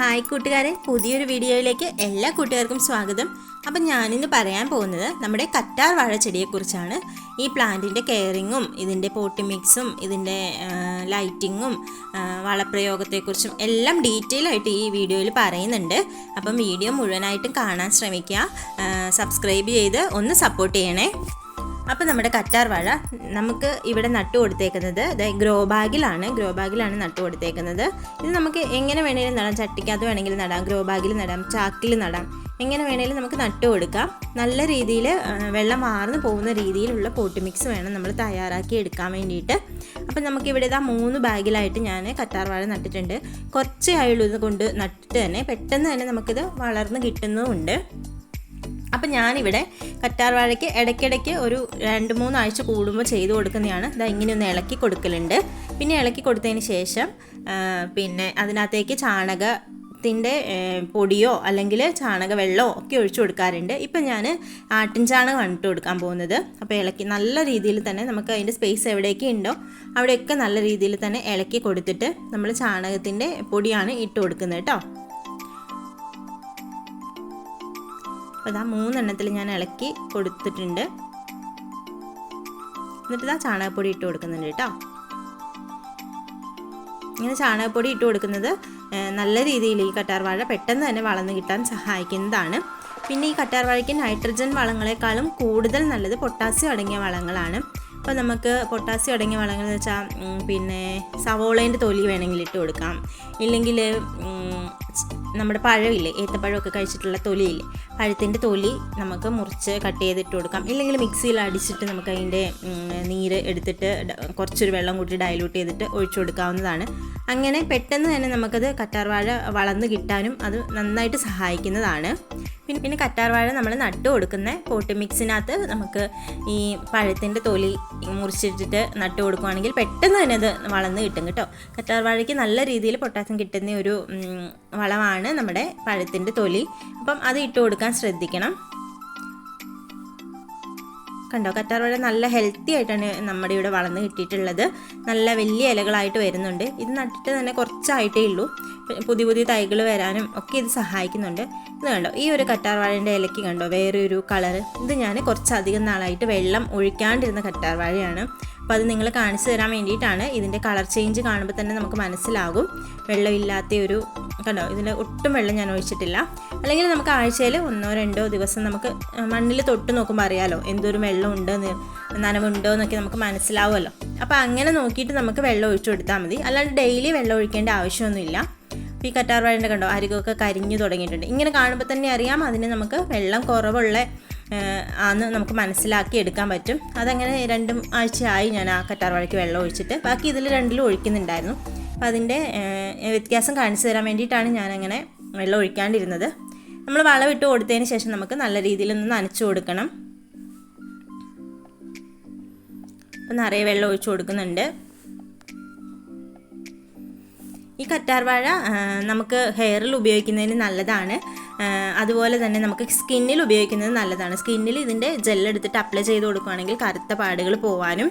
Hi കൂട്ടുകാരെ. പുതിയൊരു വീഡിയോയിലേക്ക് എല്ലാ കൂട്ടുകാർക്കും സ്വാഗതം. അപ്പം ഞാനിന്ന് പറയാൻ പോകുന്നത് നമ്മുടെ കറ്റാർ വാഴ ചെടിയെക്കുറിച്ചാണ് ഈ പ്ലാന്റിന്റെ കെയറിങ്ങും ഇതിന്റെ പോട്ടി മിക്സും ഇതിന്റെ ലൈറ്റിങ്ങും വളപ്രയോഗത്തെക്കുറിച്ചും എല്ലാം ഡീറ്റെയിൽ ആയിട്ട് ഈ വീഡിയോയിൽ പറയുന്നുണ്ട്. അപ്പം വീഡിയോ മുഴുവനായിട്ടും കാണാൻ ശ്രമിക്കുക. സബ്സ്ക്രൈബ് ചെയ്ത് ഒന്ന് സപ്പോർട്ട് ചെയ്യണേ. അപ്പോൾ നമ്മുടെ കറ്റാർ വാഴ നമുക്ക് ഇവിടെ നട്ടു കൊടുത്തേക്കുന്നത് ഗ്രോ ബാഗിലാണ്. ഗ്രോ ബാഗിലാണ് നട്ടു കൊടുത്തേക്കുന്നത്. ഇത് നമുക്ക് എങ്ങനെ വേണേലും നടാം. ചട്ടിക്കകത്ത് വേണമെങ്കിലും നടാം. ഗ്രോ ബാഗിൽ നടാം. ചാക്കിൽ നടാം. എങ്ങനെ വേണേലും നമുക്ക് നട്ടു കൊടുക്കാം. നല്ല രീതിയിൽ വെള്ളം മാർന്നു പോകുന്ന രീതിയിലുള്ള പോട്ട് മിക്സ് വേണം നമ്മൾ തയ്യാറാക്കി എടുക്കാൻ വേണ്ടിയിട്ട്. അപ്പം നമുക്കിവിടെ ഇതാ മൂന്ന് ബാഗിലായിട്ട് ഞാൻ കറ്റാർ വാഴ നട്ടിട്ടുണ്ട്. കുറച്ചേ ആയുള്ളൂ ഇത് കൊണ്ട് നട്ടിട്ട് തന്നെ. പെട്ടെന്ന് തന്നെ നമുക്കിത് വളർന്ന് കിട്ടുന്നുമുണ്ട്. അപ്പം ഞാനിവിടെ കറ്റാർ വാഴയ്ക്ക് ഇടയ്ക്കിടയ്ക്ക് ഒരു രണ്ട് മൂന്നാഴ്ച കൂടുമ്പോൾ ചെയ്ത് കൊടുക്കുന്നതാണ്. ഇതാ ഇങ്ങനെ ഒന്ന് ഇളക്കി കൊടുക്കലുണ്ട്. പിന്നെ ഇളക്കി കൊടുത്തതിന് ശേഷം പിന്നെ അതിനകത്തേക്ക് ചാണക ത്തിന്റെ പൊടിയോ അല്ലെങ്കിൽ ചാണക വെള്ളമോ ഒക്കെ ഒഴിച്ചു കൊടുക്കാറുണ്ട്. ഇപ്പം ഞാൻ ആട്ടിൻ ചാണകമാണ് ഇട്ട് കൊടുക്കാൻ പോകുന്നത്. അപ്പോൾ ഇളക്കി നല്ല രീതിയിൽ തന്നെ നമുക്ക് അതിന്റെ സ്പേസ് എവിടെയൊക്കെ ഉണ്ടോ അവിടെയൊക്കെ നല്ല രീതിയിൽ തന്നെ ഇളക്കി കൊടുത്തിട്ട് നമ്മൾ ചാണകത്തിന്റെ പൊടിയാണ് ഇട്ട് കൊടുക്കുന്നത് കേട്ടോ. അപ്പോൾ ഇതാ മൂന്നെണ്ണത്തിൽ ഞാൻ ഇളക്കി കൊടുത്തിട്ടുണ്ട്. എന്നിട്ട് ഇതാ ചാണകപ്പൊടി ഇട്ട് കൊടുക്കുന്നുണ്ട് കേട്ടോ. ഇങ്ങനെ ചാണകപ്പൊടി ഇട്ട് കൊടുക്കുന്നത് നല്ല രീതിയിൽ ഈ കട്ടാർവാഴ വാഴ പെട്ടെന്ന് തന്നെ വളർന്നു കിട്ടാൻ സഹായിക്കുന്നതാണ്. പിന്നെ ഈ കട്ടാർവാഴയ്ക്ക് നൈട്രജൻ വളങ്ങളെക്കാളും കൂടുതൽ നല്ലത് പൊട്ടാസ്യം അടങ്ങിയ വളങ്ങളാണ്. അപ്പോൾ നമുക്ക് പൊട്ടാസ്യം അടങ്ങിയ വളങ്ങൾ എന്ന് വെച്ചാൽ പിന്നെ സവോളേന്റെ തൊലി വേണമെങ്കിൽ ഇട്ട് കൊടുക്കാം. ഇല്ലെങ്കിൽ നമ്മുടെ പഴമില്ലേ ഏത്തപ്പഴമൊക്കെ കഴിച്ചിട്ടുള്ള തൊലിയില്ലേ പഴത്തിന്റെ തൊലി നമുക്ക് മുറിച്ച് കട്ട് ചെയ്തിട്ട് കൊടുക്കാം. ഇല്ലെങ്കിൽ മിക്സിയിൽ അടിച്ചിട്ട് നമുക്ക് അതിന്റെ നീര് എടുത്തിട്ട് കുറച്ചൊരു വെള്ളം കൂട്ടി ഡയലൂട്ട് ചെയ്തിട്ട് ഒഴിച്ചു കൊടുക്കാവുന്നതാണ്. അങ്ങനെ പെട്ടെന്ന് തന്നെ നമുക്കത് കറ്റാർവാഴ വളർന്ന് കിട്ടാനും അത് നന്നായിട്ട് സഹായിക്കുന്നതാണ്. പിന്നെ പിന്നെ കറ്റാർവാഴ നമ്മൾ നട്ടു കൊടുക്കുന്ന. പോട്ട് മിക്സിനകത്ത് നമുക്ക് ഈ പഴത്തിന്റെ തൊലി മുറിച്ചിട്ടിട്ട് നട്ടു കൊടുക്കുകയാണെങ്കിൽ പെട്ടെന്ന് തന്നെ അത് വളർന്ന് കിട്ടും കേട്ടോ. കറ്റാർവാഴയ്ക്ക് നല്ല രീതിയിൽ പൊട്ടാസ്യം കിട്ടുന്ന ഒരു വളമാണ് നമ്മുടെ പഴത്തിന്റെ തൊലി. അപ്പം അത് ഇട്ട് കൊടുക്കാൻ ശ്രദ്ധിക്കണം. കണ്ടോ? കറ്റാർവാഴ നല്ല ഹെൽത്തി ആയിട്ടാണ് നമ്മുടെ ഇവിടെ വളർന്ന് കിട്ടിയിട്ടുള്ളത്. നല്ല വലിയ ഇലകളായിട്ട് വരുന്നുണ്ട്. ഇത് നട്ടിട്ട് തന്നെ കുറച്ചായിട്ടേ ഉള്ളൂ. പുതിയ പുതിയ തൈകൾ വരാനും ഒക്കെ ഇത് സഹായിക്കുന്നുണ്ട്. ഇത് കണ്ടോ? ഈ ഒരു കറ്റാർവാഴേന്റെ ഇലയ്ക്ക് കണ്ടോ? വേറൊരു കളറ് ഇത് ഞാൻ കുറച്ചധികം നാളായിട്ട് വെള്ളം ഒഴിക്കാണ്ടിരുന്ന കറ്റാർവാഴയാണ് അപ്പോൾ അത് നിങ്ങൾ കാണിച്ചു തരാൻ വേണ്ടിയിട്ടാണ് ഇതിന്റെ കളർ ചേഞ്ച് കാണുമ്പോൾ തന്നെ നമുക്ക് മനസ്സിലാകും. വെള്ളമില്ലാത്ത ഒരു കണ്ടോ? ഇതിൽ ഒട്ടും വെള്ളം ഞാൻ ഒഴിച്ചിട്ടില്ല. അല്ലെങ്കിൽ നമുക്ക് ആഴ്ചയിൽ ഒന്നോ രണ്ടോ ദിവസം നമുക്ക് മണ്ണിൽ തൊട്ട് നോക്കുമ്പോൾ അറിയാലോ എന്തൊരു വെള്ളം ഉണ്ട് നനവുണ്ടോ എന്നൊക്കെ നമുക്ക് മനസ്സിലാവുമല്ലോ. അപ്പോൾ അങ്ങനെ നോക്കിയിട്ട് നമുക്ക് വെള്ളം ഒഴിച്ചു കൊടുത്താൽ മതി. അല്ലാണ്ട് ഡെയിലി വെള്ളം ഒഴിക്കേണ്ട ആവശ്യമൊന്നുമില്ല. ഈ കറ്റാർ വാഴന്റെ കണ്ടോ അരികൊക്കെ കരിഞ്ഞു തുടങ്ങിയിട്ടുണ്ട്. ഇങ്ങനെ കാണുമ്പോൾ തന്നെ അറിയാം അതിന് നമുക്ക് വെള്ളം കുറവുള്ള ആന്ന് നമുക്ക് മനസ്സിലാക്കി എടുക്കാൻ പറ്റും. അതങ്ങനെ രണ്ടും ആഴ്ചയായി ഞാൻ ആ കറ്റാർ വാഴയ്ക്ക് വെള്ളം ഒഴിച്ചിട്ട്. ബാക്കി ഇതിൽ രണ്ടിലും ഒഴിക്കുന്നുണ്ടായിരുന്നു. അപ്പം അതിന്റെ വ്യത്യാസം കാണിച്ചു തരാൻ വേണ്ടിയിട്ടാണ് ഞാനങ്ങനെ വെള്ളം ഒഴിക്കാണ്ടിരുന്നത്. നമ്മൾ വളമിട്ട് കൊടുത്തതിന് ശേഷം നമുക്ക് നല്ല രീതിയിൽ ഒന്ന് നനച്ചു കൊടുക്കണം. അപ്പം നിറയെ വെള്ളം ഒഴിച്ചു കൊടുക്കുന്നുണ്ട്. ഈ കറ്റാർവാഴ നമുക്ക് ഹെയറിൽ ഉപയോഗിക്കുന്നതിന് നല്ലതാണ്. അതുപോലെ തന്നെ നമുക്ക് സ്കിന്നിൽ ഉപയോഗിക്കുന്നത് നല്ലതാണ്. സ്കിന്നിൽ ഇതിന്റെ ജെല്ലെടുത്തിട്ട് അപ്ലൈ ചെയ്ത് കൊടുക്കുകയാണെങ്കിൽ കറുത്ത പാടുകൾ പോവാനും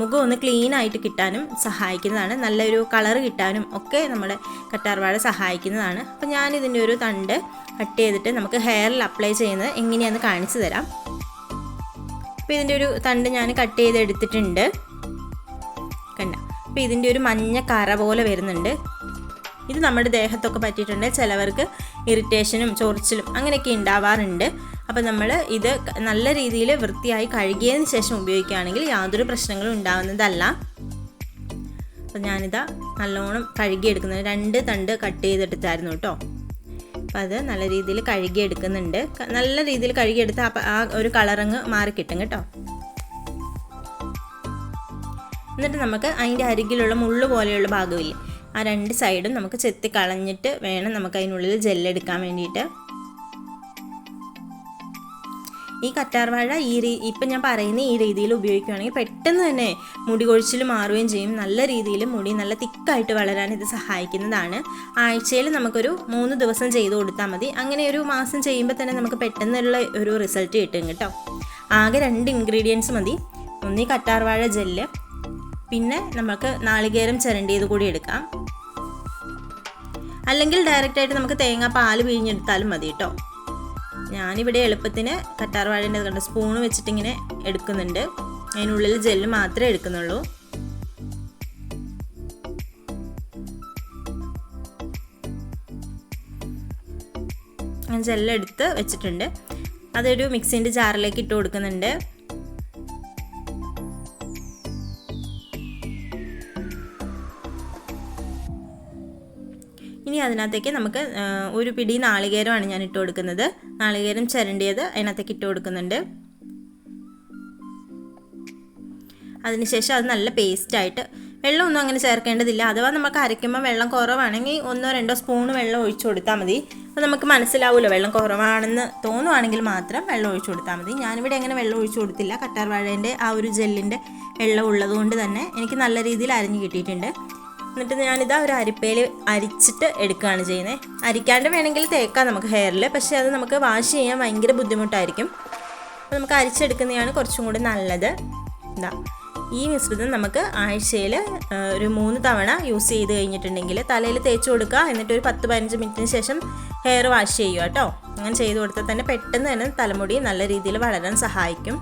മുഖം ഒന്ന് ക്ലീൻ ആയിട്ട് കിട്ടാനും സഹായിക്കുന്നതാണ്. നല്ലൊരു കളർ കിട്ടാനും ഒക്കെ നമ്മുടെ കറ്റാർവാഴ സഹായിക്കുന്നതാണ്. അപ്പോൾ ഞാൻ ഇതിന്റെ ഒരു തണ്ട് കട്ട് ചെയ്തിട്ട് നമുക്ക് ഹെയറിൽ അപ്ലൈ ചെയ്യുന്നത് എങ്ങനെയാണെന്ന് കാണിച്ചു തരാം. അപ്പോൾ ഇതിന്റെ ഒരു തണ്ട് ഞാൻ കട്ട് ചെയ്ത് എടുത്തിട്ടുണ്ട്. കണ്ട അപ്പോൾ ഇതിന്റെ ഒരു മഞ്ഞ കറ പോലെ വരുന്നുണ്ട്. ഇത് നമ്മുടെ ദേഹത്തൊക്കെ പറ്റിയിട്ടുണ്ട്. ചിലവർക്ക് ഇറിറ്റേഷനും ചൊറിച്ചിലും അങ്ങനെയൊക്കെ ഉണ്ടാവാറുണ്ട്. അപ്പോൾ നമ്മൾ ഇത് നല്ല രീതിയിൽ വൃത്തിയായി കഴുകിയതിന് ശേഷം ഉപയോഗിക്കുകയാണെങ്കിൽ യാതൊരു പ്രശ്നങ്ങളും ഉണ്ടാവുന്നതല്ല. അപ്പോൾ ഞാനിതാ നല്ലോണം കഴുകിയെടുക്കുന്നത്. രണ്ട് തണ്ട് കട്ട് ചെയ്തെടുത്തായിരുന്നു കേട്ടോ അപ്പോൾ അത് നല്ല രീതിയിൽ കഴുകിയെടുക്കുന്നുണ്ട്. നല്ല രീതിയിൽ കഴുകിയെടുത്ത് ആ ഒരു കളറങ്ങ് മാറിക്കിട്ടും കേട്ടോ എന്നിട്ട് നമുക്ക് അതിന്റെ അരികിലുള്ള മുള്ളു പോലെയുള്ള ഭാഗമില്ലേ? ആ രണ്ട് സൈഡും നമുക്ക് ചെത്തി കളഞ്ഞിട്ട് വേണം നമുക്ക് അതിനുള്ളിൽ ജെല്ലെടുക്കാൻ വേണ്ടിയിട്ട്. ഈ കറ്റാർവാഴ ഈ രീ ഇപ്പം ഞാൻ പറയുന്ന ഈ രീതിയിൽ ഉപയോഗിക്കുകയാണെങ്കിൽ പെട്ടെന്ന് തന്നെ മുടി കൊഴിച്ചിൽ മാറുകയും ചെയ്യും. നല്ല രീതിയിൽ മുടി നല്ല തിക്കായിട്ട് വളരാൻ ഇത് സഹായിക്കുന്നതാണ്. ആഴ്ചയിൽ നമുക്കൊരു മൂന്ന് ദിവസം ചെയ്ത് കൊടുത്താൽ മതി. അങ്ങനെ ഒരു മാസം ചെയ്യുമ്പോൾ തന്നെ നമുക്ക് പെട്ടെന്നുള്ള ഒരു റിസൾട്ട് കിട്ടും കേട്ടോ. ആകെ രണ്ട് ഇൻഗ്രീഡിയൻസ് മതി. ഒന്നീ കറ്റാർവാഴ ജെല്ല്. പിന്നെ നമുക്ക് നാളികേരം ചിരണ്ടിയത് കൂടി എടുക്കാം. അല്ലെങ്കിൽ ഡയറക്റ്റായിട്ട് നമുക്ക് തേങ്ങ പാൽ പിഴിഞ്ഞെടുത്താലും മതി കേട്ടോ ഞാനിവിടെ എളുപ്പത്തിന് കറ്റാർവാഴേന്റെ കണ്ട? സ്പൂണ് വെച്ചിട്ട് ഇങ്ങനെ എടുക്കുന്നുണ്ട്. അതിനുള്ളിൽ ജെല്ല് മാത്രമേ എടുക്കുന്നുള്ളൂ. ജെല്ലെടുത്ത് വെച്ചിട്ടുണ്ട്. അതൊരു മിക്സിന്റെ ജാറിലേക്ക് ഇട്ട് കൊടുക്കുന്നുണ്ട്. അതിനകത്തേക്ക് നമുക്ക് ഒരു പിടി നാളികേരമാണ് ഞാൻ ഇട്ട് കൊടുക്കുന്നത്. നാളികേരം ചിരണ്ടിയത് അതിനകത്തേക്ക് ഇട്ട് കൊടുക്കുന്നുണ്ട്. അതിനുശേഷം അത് നല്ല പേസ്റ്റായിട്ട് വെള്ളമൊന്നും അങ്ങനെ ചേർക്കേണ്ടതില്ല. അഥവാ നമുക്ക് അരയ്ക്കുമ്പോൾ വെള്ളം കുറവാണെങ്കിൽ ഒന്നോ രണ്ടോ സ്പൂൺ വെള്ളം ഒഴിച്ചു കൊടുത്താൽ മതി. അപ്പോൾ നമുക്ക് മനസ്സിലാവുമല്ലോ വെള്ളം കുറവാണെന്ന് തോന്നുവാണെങ്കിൽ മാത്രം വെള്ളം ഒഴിച്ചു കൊടുത്താൽ മതി. ഞാനിവിടെ അങ്ങനെ വെള്ളം ഒഴിച്ചു കൊടുത്തില്ല. കട്ടാർ വാഴേന്റെ ആ ഒരു ജെല്ലിന്റെ വെള്ളം ഉള്ളതുകൊണ്ട് തന്നെ എനിക്ക് നല്ല രീതിയിൽ അരിഞ്ഞു കിട്ടിയിട്ടുണ്ട്. എന്നിട്ട് ഞാനിതാ ഒരു അരിപ്പയിൽ അരിച്ചിട്ട് എടുക്കുകയാണ് ചെയ്യുന്നത്. അരിക്കാണ്ട് വേണമെങ്കിൽ തേക്കാം നമുക്ക് ഹെയറിൽ പക്ഷേ അത് നമുക്ക് വാഷ് ചെയ്യാൻ ഭയങ്കര ബുദ്ധിമുട്ടായിരിക്കും. അപ്പോൾ നമുക്ക് അരിച്ചെടുക്കുന്നതാണ് കുറച്ചും കൂടി നല്ലത്. എന്താ ഈ മിശ്രിതം നമുക്ക് ആഴ്ചയിൽ ഒരു മൂന്ന് തവണ യൂസ് ചെയ്ത് കഴിഞ്ഞിട്ടുണ്ടെങ്കിൽ തലയിൽ തേച്ച് കൊടുക്കുക. എന്നിട്ട് ഒരു പത്ത് പതിനഞ്ച് മിനിറ്റിന് ശേഷം ഹെയർ വാഷ് ചെയ്യുക കേട്ടോ. അങ്ങനെ ചെയ്ത് കൊടുത്താൽ തന്നെ പെട്ടെന്ന് തന്നെ തലമുടി നല്ല രീതിയിൽ വളരാൻ സഹായിക്കും.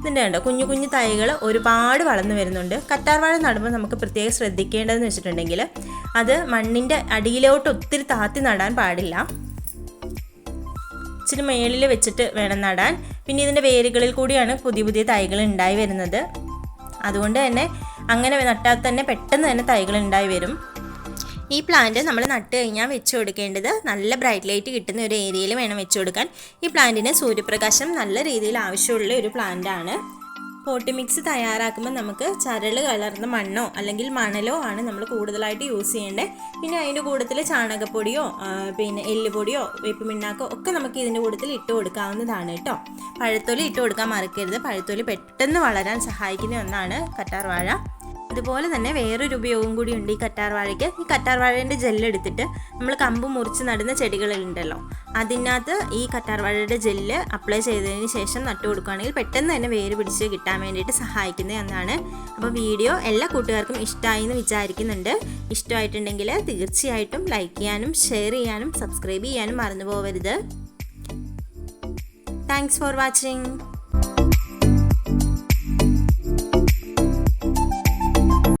ഇതിന്റെ കണ്ടോ? കുഞ്ഞു കുഞ്ഞു തൈകൾ ഒരുപാട് വളർന്നു വരുന്നുണ്ട്. കറ്റാർവാഴ നടുമ്പോൾ നമുക്ക് പ്രത്യേകം ശ്രദ്ധിക്കേണ്ടതെന്ന് വെച്ചിട്ടുണ്ടെങ്കിൽ അത് മണ്ണിന്റെ അടിയിലോട്ട് ഒത്തിരി താത്തി നടാൻ പാടില്ല. ഇച്ചിരി മേളിൽ വെച്ചിട്ട് വേണം നടാൻ. പിന്നെ ഇതിന്റെ വേരുകളിൽ കൂടിയാണ് പുതിയ പുതിയ തൈകൾ ഉണ്ടായി വരുന്നത്. അതുകൊണ്ട് തന്നെ അങ്ങനെ നട്ടാൽ തന്നെ പെട്ടെന്ന് തന്നെ തൈകൾ ഉണ്ടായി വരും. ഈ പ്ലാന്റ് നമ്മൾ നട്ട് കഴിഞ്ഞാൽ വെച്ച് കൊടുക്കേണ്ടത് നല്ല ബ്രൈറ്റ് ലൈറ്റ് കിട്ടുന്ന ഒരു ഏരിയയിൽ വേണം വെച്ച് കൊടുക്കാൻ. ഈ പ്ലാന്റിന് സൂര്യപ്രകാശം നല്ല രീതിയിൽ ആവശ്യമുള്ള ഒരു പ്ലാന്റ് ആണ്. പോട്ടി മിക്സ് തയ്യാറാക്കുമ്പോൾ നമുക്ക് ചരൽ കലർന്ന മണ്ണോ അല്ലെങ്കിൽ മണലോ ആണ് നമ്മൾ കൂടുതലായിട്ട് യൂസ് ചെയ്യേണ്ടത്. പിന്നെ അതിന്റെ കൂട്ടത്തിൽ ചാണകപ്പൊടിയോ പിന്നെ എല്ലുപൊടിയോ വേപ്പ് മിണ്ണാക്കോ ഒക്കെ നമുക്ക് ഇതിന്റെ കൂട്ടത്തിൽ ഇട്ട് കൊടുക്കാവുന്നതാണ് കേട്ടോ. പഴത്തൊലി ഇട്ട് കൊടുക്കാൻ മറക്കരുത്. പഴത്തൊലി പെട്ടെന്ന് വളരാൻ സഹായിക്കുന്ന ഒന്നാണ് കറ്റാർ വാഴ അതുപോലെ തന്നെ വേറൊരു ഉപയോഗം കൂടി ഉണ്ട് ഈ കറ്റാർ വാഴയ്ക്ക് ഈ കറ്റാർ വാഴേന്റെ ജെല്ലെടുത്തിട്ട് നമ്മൾ കമ്പ് മുറിച്ച് നടുന്ന ചെടികളുണ്ടല്ലോ. അതിനകത്ത് ഈ കറ്റാർ വാഴയുടെ ജെല്ല് അപ്ലൈ ചെയ്തതിന് ശേഷം നട്ടു കൊടുക്കുകയാണെങ്കിൽ പെട്ടെന്ന് തന്നെ വേര് പിടിച്ച് കിട്ടാൻ വേണ്ടിയിട്ട് സഹായിക്കുന്ന ഒന്നാണ്. അപ്പോൾ വീഡിയോ എല്ലാ കൂട്ടുകാർക്കും ഇഷ്ടമായി എന്ന് വിചാരിക്കുന്നുണ്ട്. ഇഷ്ടമായിട്ടുണ്ടെങ്കിൽ തീർച്ചയായിട്ടും ലൈക്ക് ചെയ്യാനും ഷെയർ ചെയ്യാനും സബ്സ്ക്രൈബ് ചെയ്യാനും മറന്നു പോകരുത് താങ്ക്സ് ഫോർ വാച്ചിങ്